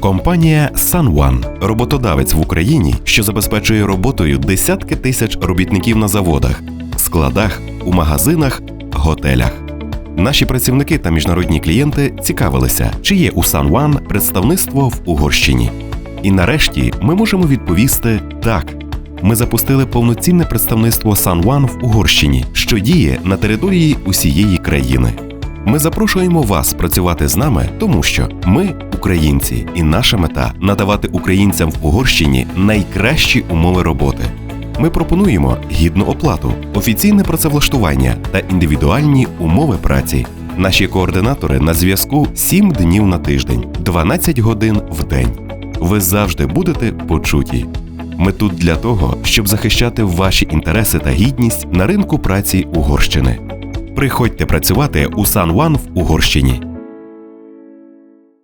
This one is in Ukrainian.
Компанія SunOne – роботодавець в Україні, що забезпечує роботою десятки тисяч робітників на заводах, складах, у магазинах, готелях. Наші працівники та міжнародні клієнти цікавилися, чи є у SunOne представництво в Угорщині. І нарешті ми можемо відповісти так. Ми запустили повноцінне представництво SunOne в Угорщині, що діє на території усієї країни. Ми запрошуємо вас працювати з нами, тому що ми українці, і наша мета надавати українцям в Угорщині найкращі умови роботи. Ми пропонуємо гідну оплату, офіційне працевлаштування та індивідуальні умови праці. Наші координатори на зв'язку 7 днів на тиждень, 12 годин в день. Ви завжди будете почуті. Ми тут для того, щоб захищати ваші інтереси та гідність на ринку праці Угорщини. Приходьте працювати у Сан Ван в Угорщині.